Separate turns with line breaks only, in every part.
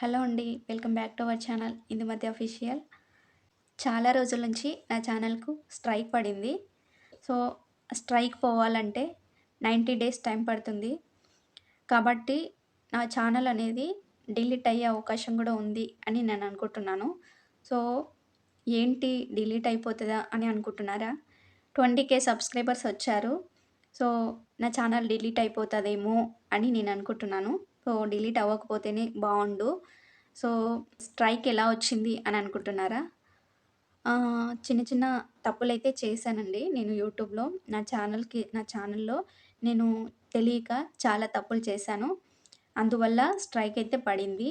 Hello అండి welcome back to our channel. మధ్య official. చాలా రోజుల నుంచి నా ఛానల్కు స్ట్రైక్ పడింది. సో స్ట్రైక్ పోవాలంటే నైంటీ డేస్ టైం పడుతుంది. కాబట్టి నా ఛానల్ అనేది డిలీట్ అయ్యే అవకాశం కూడా ఉంది అని నేను అనుకుంటున్నాను. సో ఏంటి డిలీట్ అయిపోతుందా అని అనుకుంటున్నారా? ట్వంటీ కే సబ్స్క్రైబర్స్ వచ్చారు. సో నా ఛానల్ డిలీట్ అయిపోతుందేమో అని నేను అనుకుంటున్నాను. సో డిలీట్ అవ్వకపోతేనే బాగుండు. సో స్ట్రైక్ ఎలా వచ్చింది అని అనుకుంటున్నారా? చిన్న చిన్న తప్పులైతే చేశానండి నేను యూట్యూబ్లో. నా ఛానల్కి నా ఛానల్లో నేను తెలియక చాలా తప్పులు చేశాను. అందువల్ల స్ట్రైక్ అయితే పడింది.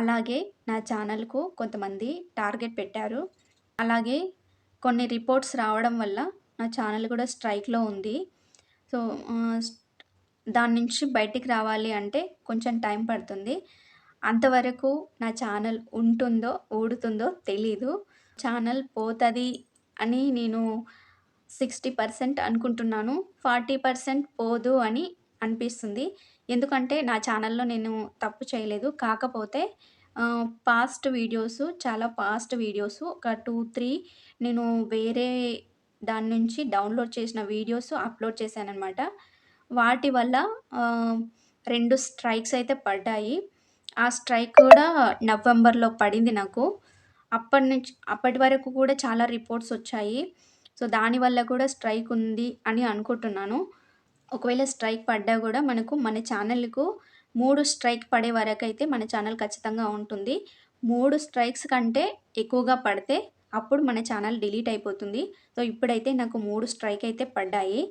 అలాగే నా ఛానల్కు కొంతమంది టార్గెట్ పెట్టారు. అలాగే కొన్ని రిపోర్ట్స్ రావడం వల్ల నా ఛానల్ కూడా స్ట్రైక్లో ఉంది. సో దాని నుంచి బయటికి రావాలి అంటే కొంచెం టైం పడుతుంది. అంతవరకు నా ఛానల్ ఉంటుందో ఊడుతుందో తెలీదు. ఛానల్ పోతుంది అని నేను సిక్స్టీ పర్సెంట్ అనుకుంటున్నాను. ఫార్టీ పర్సెంట్ పోదు అని అనిపిస్తుంది. ఎందుకంటే నా ఛానల్లో నేను తప్పు చేయలేదు. కాకపోతే పాస్ట్ వీడియోస్ చాలా పాస్ట్ వీడియోస్ ఒక టూ త్రీ నేను వేరే దాని నుంచి డౌన్లోడ్ చేసిన వీడియోస్ అప్లోడ్ చేశానన్నమాట. వాటి వల్ల రెండు స్ట్రైక్స్ అయితే పడ్డాయి. ఆ స్ట్రైక్ కూడా నవంబర్లో పడింది నాకు. అప్పటి నుంచి అప్పటి వరకు కూడా చాలా రిపోర్ట్స్ వచ్చాయి. సో దానివల్ల కూడా స్ట్రైక్ ఉంది అని అనుకుంటున్నాను. ఒకవేళ స్ట్రైక్ పడ్డా కూడా మనకు మన ఛానల్కు మూడు స్ట్రైక్ పడే వరకు అయితే మన ఛానల్ ఖచ్చితంగా ఉంటుంది. మూడు స్ట్రైక్స్ కంటే ఎక్కువగా పడితే అప్పుడు మన ఛానల్ డిలీట్ అయిపోతుంది. సో ఇప్పుడైతే నాకు మూడు స్ట్రైక్ అయితే పడ్డాయి.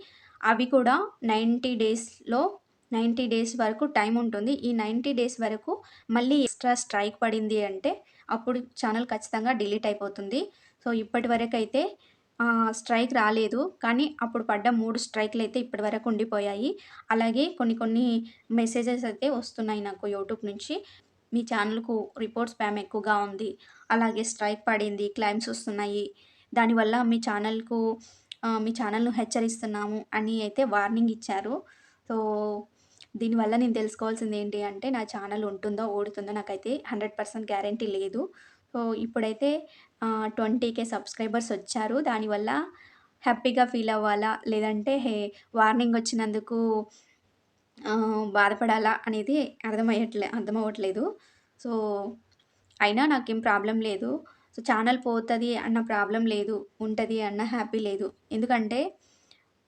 అవి కూడా నైంటీ డేస్లో నైంటీ డేస్ వరకు టైం ఉంటుంది. ఈ నైంటీ డేస్ వరకు మళ్ళీ ఎక్స్ట్రా స్ట్రైక్ పడింది అంటే అప్పుడు ఛానల్ ఖచ్చితంగా డిలీట్ అయిపోతుంది. సో ఇప్పటి వరకు అయితే స్ట్రైక్ రాలేదు. కానీ అప్పుడు పడ్డ మూడు స్ట్రైక్లు అయితే ఇప్పటి వరకు ఉండిపోయాయి. అలాగే కొన్ని కొన్ని మెసేజెస్ అయితే వస్తున్నాయి నాకు యూట్యూబ్ నుంచి. మీ ఛానల్కు రిపోర్ట్స్ స్పామ్ ఎక్కువగా ఉంది. అలాగే స్ట్రైక్ పడింది క్లైమ్స్ వస్తున్నాయి. దానివల్ల మీ ఛానల్కు మీ ఛానల్ను హెచ్చరిస్తున్నాము అని అయితే వార్నింగ్ ఇచ్చారు. సో దీనివల్ల నేను తెలుసుకోవాల్సింది ఏంటి అంటే నా ఛానల్ ఉంటుందో ఓడుతుందో నాకైతే హండ్రెడ్ పర్సెంట్ గ్యారంటీ లేదు. సో ఇప్పుడైతే ట్వంటీ కే సబ్స్క్రైబర్స్ వచ్చారు. దానివల్ల హ్యాపీగా ఫీల్ అవ్వాలా? లేదంటే హే వార్నింగ్ వచ్చినందుకు బాధపడాలా? అనేది అర్థమయ్యట్లే అర్థమవ్వట్లేదు. సో అయినా నాకేం ప్రాబ్లం లేదు. సో ఛానల్ పోతుంది అన్న ప్రాబ్లం లేదు ఉంటుంది అన్న హ్యాపీ లేదు. ఎందుకంటే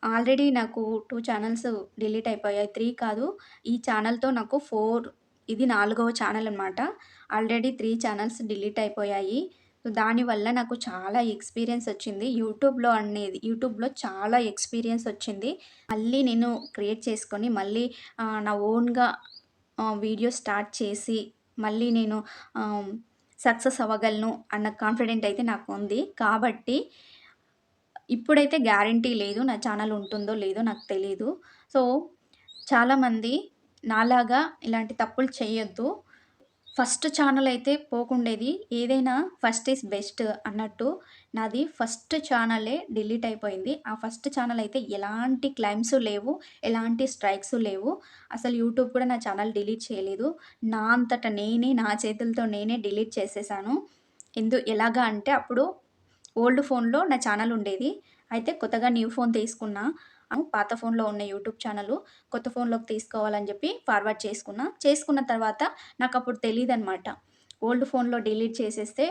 ఆల్రెడీ నాకు టూ ఛానల్స్ డిలీట్ అయిపోయాయి. త్రీ కాదు ఈ ఛానల్తో నాకు ఫోర్ ఇది నాలుగవ ఛానల్ అనమాట ఆల్రెడీ త్రీ ఛానల్స్ డిలీట్ అయిపోయాయి. సో దానివల్ల నాకు చాలా ఎక్స్పీరియన్స్ వచ్చింది. యూట్యూబ్లో అనేది యూట్యూబ్లో చాలా ఎక్స్పీరియన్స్ వచ్చింది. మళ్ళీ నేను క్రియేట్ చేసుకొని మళ్ళీ నా ఓన్గా వీడియో స్టార్ట్ చేసి మళ్ళీ నేను సక్సెస్ అవ్వగలను అన్న కాన్ఫిడెంట్ అయితే నాకు ఉంది. కాబట్టి ఇప్పుడైతే గ్యారంటీ లేదు నా ఛానల్ ఉంటుందో లేదో నాకు తెలీదు. సో చాలామంది నాలాగా ఇలాంటి తప్పులు చేయొద్దు. ఫస్ట్ ఛానల్ అయితే పోకుండేది. ఏదైనా ఫస్ట్ ఈస్ బెస్ట్ అన్నట్టు నాది ఫస్ట్ ఛానలే డిలీట్ అయిపోయింది. ఆ ఫస్ట్ ఛానల్ అయితే ఎలాంటి క్లైమ్స్ లేవు ఎలాంటి స్ట్రైక్స్ లేవు. అసలు యూట్యూబ్ కూడా నా ఛానల్ డిలీట్ చేయలేదు. నా అంతట నేనే నా చేతులతో నేనే డిలీట్ చేసేసాను. ఎందు ఎలాగా అంటే అప్పుడు ఓల్డ్ ఫోన్లో నా ఛానల్ ఉండేది. అయితే కొత్తగా న్యూ ఫోన్ తీసుకున్నా. పాత ఫోన్లో ఉన్న యూట్యూబ్ ఛానల్ కొత్త ఫోన్లోకి తీసుకోవాలని చెప్పి ఫార్వర్డ్ చేసుకున్నా. చేసుకున్న తర్వాత నాకు అప్పుడు తెలియదు అనమాట ఓల్డ్ ఫోన్లో డిలీట్ చేసేస్తే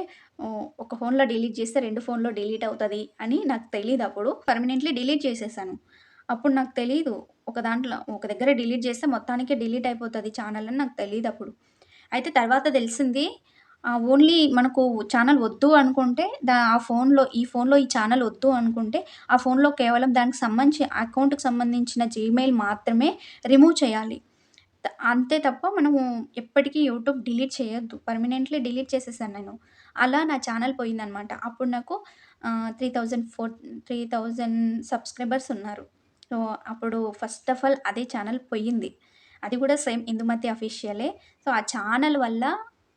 ఒక ఫోన్లో డిలీట్ చేస్తే రెండు ఫోన్లో డిలీట్ అవుతుంది అని నాకు తెలియదు అప్పుడు. పర్మనెంట్లీ డిలీట్ చేసేసాను. అప్పుడు నాకు తెలియదు ఒక దాంట్లో ఒక దగ్గర డిలీట్ చేస్తే మొత్తానికే డిలీట్ అయిపోతుంది ఛానల్ అని నాకు తెలియదు అప్పుడు. అయితే తర్వాత తెలిసింది ఓన్లీ మనకు ఛానల్ వద్దు అనుకుంటే దా ఆ ఫోన్లో ఈ ఫోన్లో ఈ ఛానల్ వద్దు అనుకుంటే ఆ ఫోన్లో కేవలం దానికి సంబంధించి అకౌంట్కి సంబంధించిన జీమెయిల్ మాత్రమే రిమూవ్ చేయాలి. అంతే తప్ప మనము ఎప్పటికీ యూట్యూబ్ డిలీట్ చేయొద్దు. పర్మనెంట్లీ డిలీట్ చేసేసాను నేను. అలా నా ఛానల్ పోయిందనమాట. అప్పుడు నాకు three thousand four three thousand subscribers ఉన్నారు. సో అప్పుడు ఫస్ట్ ఆఫ్ ఆల్ అదే ఛానల్ పోయింది. అది కూడా సేమ్ ఇందుమతి అఫీషియలే సో ఆ ఛానల్ వల్ల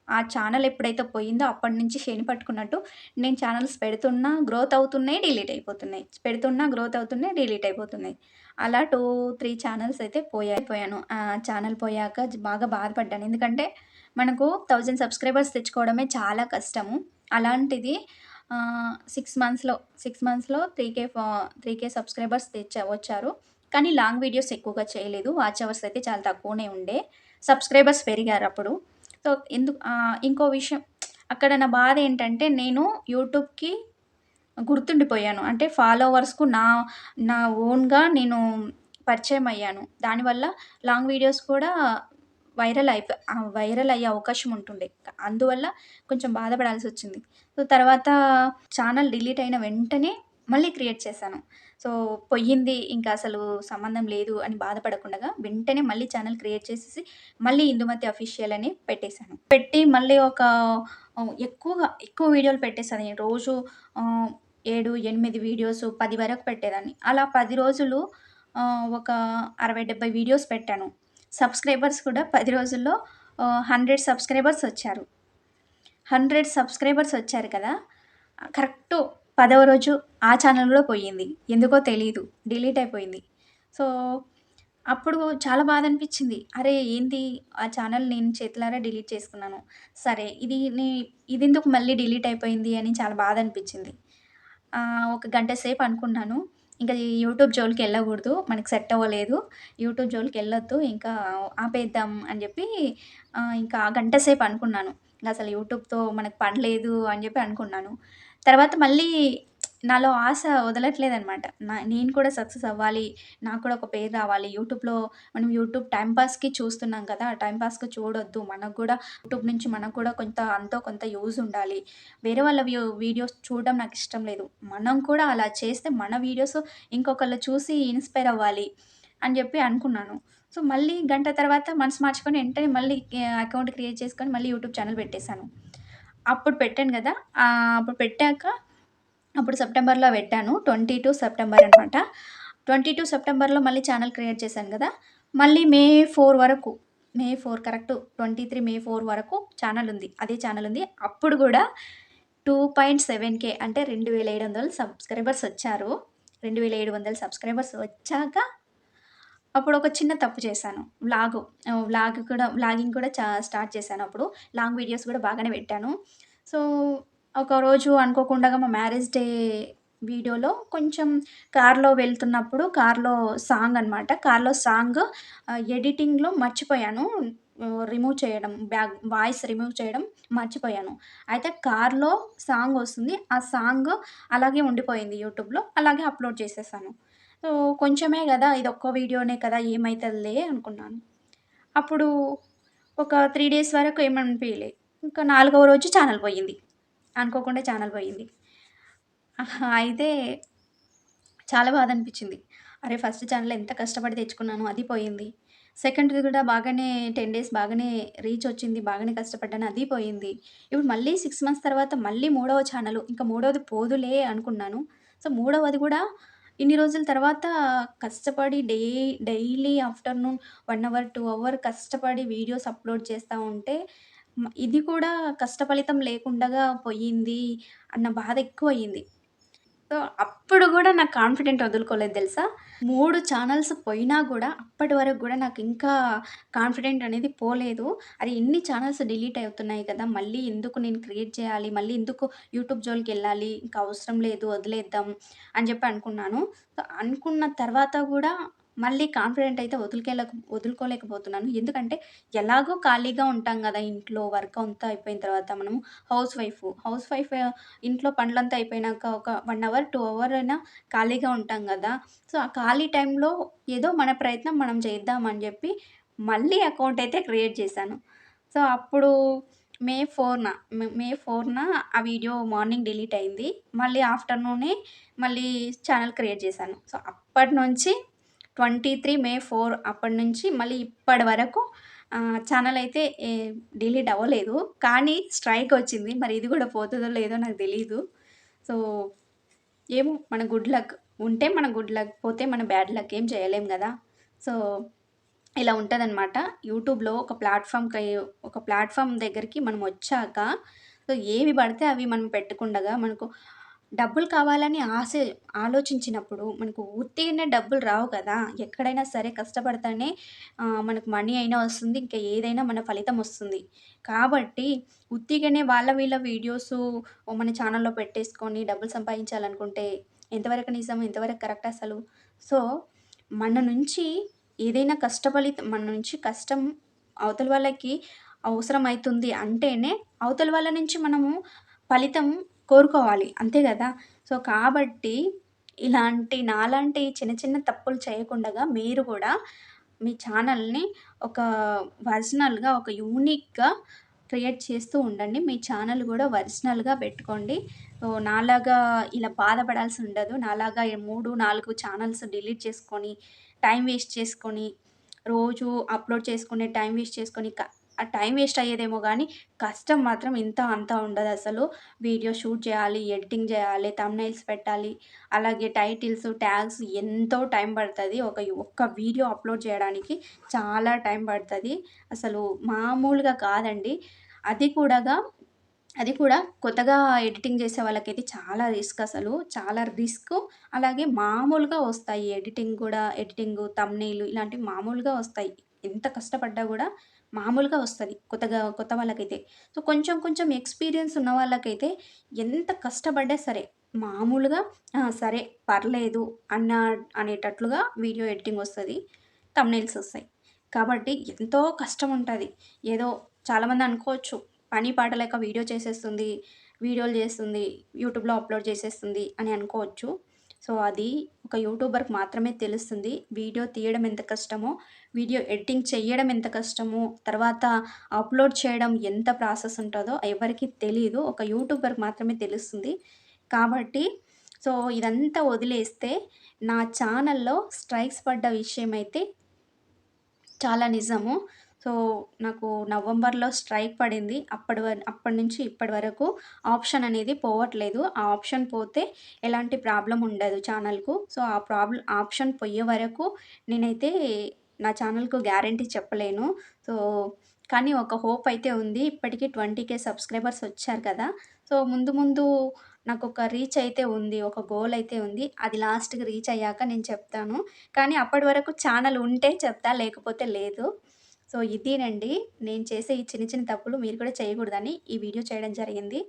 ఆ ఛానల్ ఎప్పుడైతే పోయిందో అప్పటి నుంచి శని పట్టుకున్నట్టు నేను ఛానల్స్ పెడుతున్నా గ్రోత్ అవుతున్నాయి డిలీట్ అయిపోతున్నాయి పెడుతున్నా గ్రోత్ అవుతున్నాయి డిలీట్ అయిపోతున్నాయి అలా టూ త్రీ ఛానల్స్ అయితే పోయాయి పోయాను ఆ ఛానల్ పోయాక బాగా బాధపడ్డాను ఎందుకంటే మనకు థౌజండ్ సబ్స్క్రైబర్స్ తెచ్చుకోవడమే చాలా కష్టము. అలాంటిది సిక్స్ మంత్స్‌లో సిక్స్ మంత్స్‌లో 3,000 ఫా 3,000 సబ్స్క్రైబర్స్ తెచ్చా వచ్చారు. కానీ లాంగ్ వీడియోస్ ఎక్కువగా చేయలేదు. వాచ్ అవర్స్ అయితే చాలా తక్కువనే ఉండే. సబ్స్క్రైబర్స్ పెరిగారు అప్పుడు సో, ఎందుకు ఇంకో విషయం అక్కడ నా బాధ ఏంటంటే నేను యూట్యూబ్‌కి గుర్తుండిపోయాను. అంటే ఫాలోవర్స్‌కు నా నా ఓన్‌గా నేను పరిచయం అయ్యాను. దానివల్ల లాంగ్ వీడియోస్ కూడా వైరల్ అయిపో వైరల్ అయ్యే అవకాశం ఉంటుండే. అందువల్ల కొంచెం బాధపడాల్సి వచ్చింది సో, తర్వాత ఛానల్ డిలీట్ అయిన వెంటనే మళ్ళీ క్రియేట్ చేశాను. సో, పొయ్యింది ఇంకా అసలు సంబంధం లేదు అని బాధపడకుండగా వెంటనే మళ్ళీ ఛానల్ క్రియేట్ చేసేసి మళ్ళీ ఇందుమతి అఫీషియల్ అని పెట్టేశాను. పెట్టి మళ్ళీ ఒక ఎక్కువగా ఎక్కువ వీడియోలు పెట్టేశాను నేను రోజు ఏడు ఎనిమిది వీడియోస్ పది వరకు పెట్టేదాన్ని. అలా పది రోజులు ఒక 60, 70 వీడియోస్ పెట్టాను. సబ్స్క్రైబర్స్ కూడా పది రోజుల్లో హండ్రెడ్ సబ్స్క్రైబర్స్ వచ్చారు. 100 సబ్స్క్రైబర్స్ వచ్చారు కదా! కరెక్టు పదవ రోజు ఆ ఛానల్ కూడా పోయింది. ఎందుకో తెలియదు డిలీట్ అయిపోయింది. సో, అప్పుడు చాలా బాధ అనిపించింది. అరే! ఏంది ఆ ఛానల్ నేను చేతులారా డిలీట్ చేసుకున్నాను. సరే ఇది నీ ఎందుకు మళ్ళీ డిలీట్ అయిపోయింది అని చాలా బాధ అనిపించింది. ఒక గంట సేపు అనుకున్నాను. ఇంకా యూట్యూబ్ జోలికి వెళ్ళకూడదు మనకి సెట్ అవ్వలేదు. యూట్యూబ్ జోలికి వెళ్ళొద్దు ఇంకా ఆపేద్దాం అని చెప్పి ఇంకా గంట సేపు అనుకున్నాను. అసలు యూట్యూబ్‌తో మనకు పని లేదు అని చెప్పి అనుకున్నాను. తర్వాత మళ్ళీ నాలో ఆశ వదలట్లేదనమాట. నా నేను కూడా సక్సెస్ అవ్వాలి. నాకు కూడా ఒక పేరు రావాలి. యూట్యూబ్‌లో మనం యూట్యూబ్ టైంపాస్కి చూస్తున్నాం కదా! టైంపాస్కి చూడొద్దు. మనకు కూడా యూట్యూబ్ నుంచి మనకు కూడా కొంత అంతో కొంత యూజ్ ఉండాలి. వేరే వాళ్ళ వీడియోస్ చూడడం నాకు ఇష్టం లేదు. మనం కూడా అలా చేస్తే మన వీడియోస్ ఇంకొకళ్ళు చూసి ఇన్‌స్పైర్ అవ్వాలి అని చెప్పి అనుకున్నాను. సో, మళ్ళీ గంట తర్వాత మనసు మార్చుకొని వెంటనే మళ్ళీ అకౌంట్ క్రియేట్ చేసుకొని మళ్ళీ యూట్యూబ్ ఛానల్ పెట్టేశాను అప్పుడు పెట్టాను కదా! అప్పుడు పెట్టాక అప్పుడు సెప్టెంబర్‌లో పెట్టాను. 22 సెప్టెంబర్ అనమాట. 22 సెప్టెంబర్‌లో మళ్ళీ ఛానల్ క్రియేట్ చేశాను కదా! మళ్ళీ మే ఫోర్ వరకు May four correct 23 May four వరకు ఛానల్ ఉంది. అదే ఛానల్ ఉంది. అప్పుడు కూడా 2.7K అంటే 2700 సబ్స్క్రైబర్స్ వచ్చారు. 2700 సబ్స్క్రైబర్స్ వచ్చాక అప్పుడు ఒక చిన్న తప్పు చేశాను. వ్లాగ్ వ్లాగ్ కూడా వ్లాగింగ్ కూడా చా స్టార్ట్ చేశాను అప్పుడు. లాంగ్ వీడియోస్ కూడా బాగానే పెట్టాను. సో, ఒకరోజు అనుకోకుండా మా మ్యారేజ్ డే వీడియోలో కొంచెం కార్‌లో వెళ్తున్నప్పుడు కార్‌లో సాంగ్ అనమాట. కార్‌లో సాంగ్ ఎడిటింగ్‌లో మర్చిపోయాను. రిమూవ్ చేయడం బ్యాక్ వాయిస్ రిమూవ్ చేయడం మర్చిపోయాను. అయితే కార్‌లో సాంగ్ వస్తుంది. ఆ సాంగ్ అలాగే ఉండిపోయింది యూట్యూబ్‌లో. అలాగే అప్‌లోడ్ చేసేసాను. సో, కొంచెమే కదా! ఇది ఒక్క వీడియోనే కదా! ఏమవుతుందిలే అనుకున్నాను. అప్పుడు ఒక త్రీ డేస్ వరకు ఏమనిపించలే ఇంకా నాలుగవ రోజు ఛానల్ పోయింది. అనుకోకుండా ఛానల్ పోయింది. అయితే చాలా బాధ అనిపించింది. అరే! ఫస్ట్ ఛానల్ ఎంత కష్టపడి తెచ్చుకున్నాను అది పోయింది. సెకండ్‌ది కూడా బాగానే 10 డేస్ బాగానే రీచ్ వచ్చింది. బాగానే కష్టపడ్డాను అది పోయింది. ఇప్పుడు మళ్ళీ సిక్స్ మంత్స్ తర్వాత మళ్ళీ మూడవ ఛానల్ ఇంకా మూడవది పోదులే అనుకున్నాను. సో, మూడవది కూడా ఇన్ని రోజుల తర్వాత కష్టపడి day daily afternoon 1 hour, 2 hour కష్టపడి వీడియోస్ అప్‌లోడ్ చేస్తా ఉంటే మ ఇది కూడా కష్టఫలితం లేకుండగా పోయింది అన్న బాధ ఎక్కువయింది. సో, అప్పుడు కూడా నాకు కాన్ఫిడెంట్ వదులుకోలేదు తెలుసా! మూడు ఛానల్స్ పోయినా కూడా అప్పటి వరకు కూడా నాకు ఇంకా కాన్ఫిడెంట్ అనేది పోలేదు. అది ఎన్ని ఛానల్స్ డిలీట్ అవుతున్నాయి కదా! మళ్ళీ ఎందుకు నేను క్రియేట్ చేయాలి? మళ్ళీ ఎందుకు యూట్యూబ్ జోలికి వెళ్ళాలి ఇంకా అవసరం లేదు వదిలేద్దాం అని చెప్పి అనుకున్నాను. సో, అనుకున్న తర్వాత కూడా మళ్ళీ కాన్ఫిడెంట్ అయితే వదులుకెళ్ళక వదులుకోలేకపోతున్నాను. ఎందుకంటే ఎలాగో ఖాళీగా ఉంటాం కదా! ఇంట్లో వర్క్ అంతా అయిపోయిన తర్వాత మనము హౌస్ వైఫ్. హౌస్ వైఫ్ ఇంట్లో పనులంతా అయిపోయినాక ఒక వన్ అవర్, టూ అవర్ అయినా ఖాళీగా ఉంటాం కదా! సో, ఆ ఖాళీ టైంలో ఏదో మన ప్రయత్నం మనం చేద్దామని చెప్పి మళ్ళీ అకౌంట్ అయితే క్రియేట్ చేశాను. సో, అప్పుడు మే ఫోర్న మే ఫోర్న ఆ వీడియో మార్నింగ్ డిలీట్ అయింది. మళ్ళీ ఆఫ్టర్‌నూనే మళ్ళీ ఛానల్ క్రియేట్ చేశాను. సో, ట్వంటీ త్రీ మే 4 అప్పటినుంచి మళ్ళీ ఇప్పటి వరకు ఛానల్ అయితే ఏ డిలీట్ అవ్వలేదు. కానీ స్ట్రైక్ వచ్చింది. మరి ఇది కూడా పోతుందో లేదో నాకు తెలియదు సో, ఏమో మన గుడ్ లక్. ఉంటే మన గుడ్ లక్. పోతే మన బ్యాడ్ లక్. ఏం చేయలేం కదా! సో, ఇలా ఉంటుందన్నమాట యూట్యూబ్‌లో ఒక ప్లాట్ఫామ్కి ఒక ప్లాట్‌ఫామ్ దగ్గరికి మనం వచ్చాక సో, ఏవి పడితే అవి మనం పెట్టకుండగా మనకు డబ్బులు కావాలని ఆశ ఆలోచించినప్పుడు మనకు ఉత్తిగానే డబ్బులు రావు కదా! ఎక్కడైనా సరే కష్టపడితేనే మనకు మనీ అయినా వస్తుంది. ఇంకా ఏదైనా మన ఫలితం వస్తుంది. కాబట్టి ఉత్తిగానే వాళ్ళ వీళ్ళ వీడియోసు మన ఛానల్‌లో పెట్టేసుకొని డబ్బులు సంపాదించాలనుకుంటే ఎంతవరకు నిజం? ఎంతవరకు కరెక్ట్ అసలు? సో, మన నుంచి ఏదైనా కష్టఫలితం మన నుంచి కష్టం అవతల వాళ్ళకి అవసరమైతుంది అంటేనే అవతల వాళ్ళ నుంచి మనము ఫలితం కోరుకోవాలి. అంతే కదా సో, కాబట్టి ఇలాంటి నాలాంటి చిన్న చిన్న తప్పులు చేయకుండా మీరు కూడా మీ ఛానల్‌ని ఒక ఒరిజినల్‌గా, ఒక యూనిక్‌గా క్రియేట్ చేస్తూ ఉండండి. మీ ఛానల్ కూడా ఒరిజినల్‌గా పెట్టుకోండి. సో, నాలాగా ఇలా బాధపడాల్సి ఉండదు. నాలాగా 3, 4 ఛానల్స్ డిలీట్ చేసుకొని, టైం వేస్ట్ చేసుకొని, రోజు అప్‌లోడ్ చేసుకునే టైం వేస్ట్ చేసుకొని ఆ టైం వేస్ట్ అయ్యేదేమో కానీ కష్టం మాత్రం ఇంత ఉండదు అసలు వీడియో షూట్ చేయాలి, ఎడిటింగ్ చేయాలి తమ్నైల్స్ పెట్టాలి, అలాగే టైటిల్స్, ట్యాగ్స్ ఎంతో టైం పడుతుంది ఒక ఒక్క వీడియో అప్‌లోడ్ చేయడానికి చాలా టైం పడుతుంది అసలు మామూలుగా కాదండి. అది కూడాగా అది కూడా కొత్తగా ఎడిటింగ్ చేసే వాళ్ళకైతే చాలా రిస్క్ అసలు. చాలా రిస్క్. అలాగే మామూలుగా వస్తాయి ఎడిటింగ్ కూడా ఎడిటింగు, తమ్నీలు ఇలాంటివి మామూలుగా వస్తాయి. ఎంత కష్టపడ్డా కూడా మామూలుగా వస్తుంది కొత్తగా కొత్త వాళ్ళకైతే. సో, కొంచెం కొంచెం ఎక్స్‌పీరియన్స్ ఉన్న వాళ్ళకైతే ఎంత కష్టపడ్డా సరే మామూలుగా సరే పర్లేదు అన్న అనేటట్లుగా వీడియో ఎడిటింగ్ వస్తుంది తమ్నైల్స్ వస్తాయి. కాబట్టి ఎంతో కష్టం ఉంటుంది ఏదో చాలామంది అనుకోవచ్చు పని పాట లేక వీడియో చేసేస్తుంది, వీడియోలు చేస్తుంది, యూట్యూబ్‌లో అప్‌లోడ్ చేసేస్తుంది అని అనుకోవచ్చు. సో, అది ఒక యూట్యూబర్‌కి మాత్రమే తెలుస్తుంది. వీడియో తీయడం ఎంత కష్టమో, వీడియో ఎడిటింగ్ చేయడం ఎంత కష్టమో, తర్వాత అప్‌లోడ్ చేయడం ఎంత ప్రాసెస్ ఉంటుందో ఎవరికీ తెలియదు ఒక యూట్యూబర్‌కి మాత్రమే తెలుస్తుంది. కాబట్టి సో, ఇదంతా వదిలేస్తే నా ఛానల్‌లో స్ట్రైక్స్ పడ్డ విషయమైతే చాలా నిజము. సో, నాకు నవంబర్‌లో స్ట్రైక్ పడింది. అప్పటి వ అప్పటి నుంచి ఇప్పటి వరకు ఆప్షన్ అనేది పోవట్లేదు. ఆ ఆప్షన్ పోతే ఎలాంటి ప్రాబ్లం ఉండదు ఛానల్‌కు. సో, ఆ ప్రాబ్లం ఆప్షన్ పోయే వరకు నేనైతే నా ఛానల్‌కు గ్యారంటీ చెప్పలేను. సో, కానీ ఒక హోప్ అయితే ఉంది. ఇప్పటికి 20,000 సబ్స్క్రైబర్స్ వచ్చారు కదా! సో, ముందు ముందు నాకు ఒక రీచ్ అయితే ఉంది. ఒక గోల్ అయితే ఉంది. అది లాస్ట్‌కి రీచ్ అయ్యాక నేను చెప్తాను. కానీ అప్పటి వరకు ఛానల్ ఉంటే చెప్తా. లేకపోతే లేదు. సో, ఇదేనండి నేను చేసే ఈ చిన్న చిన్న తప్పులు మీరు కూడా చేయకూడదని ఈ వీడియో చేయడం జరిగింది.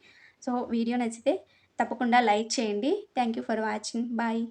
సో, వీడియో నచ్చితే తప్పకుండా లైక్ చేయండి. Thank you for watching. Bye.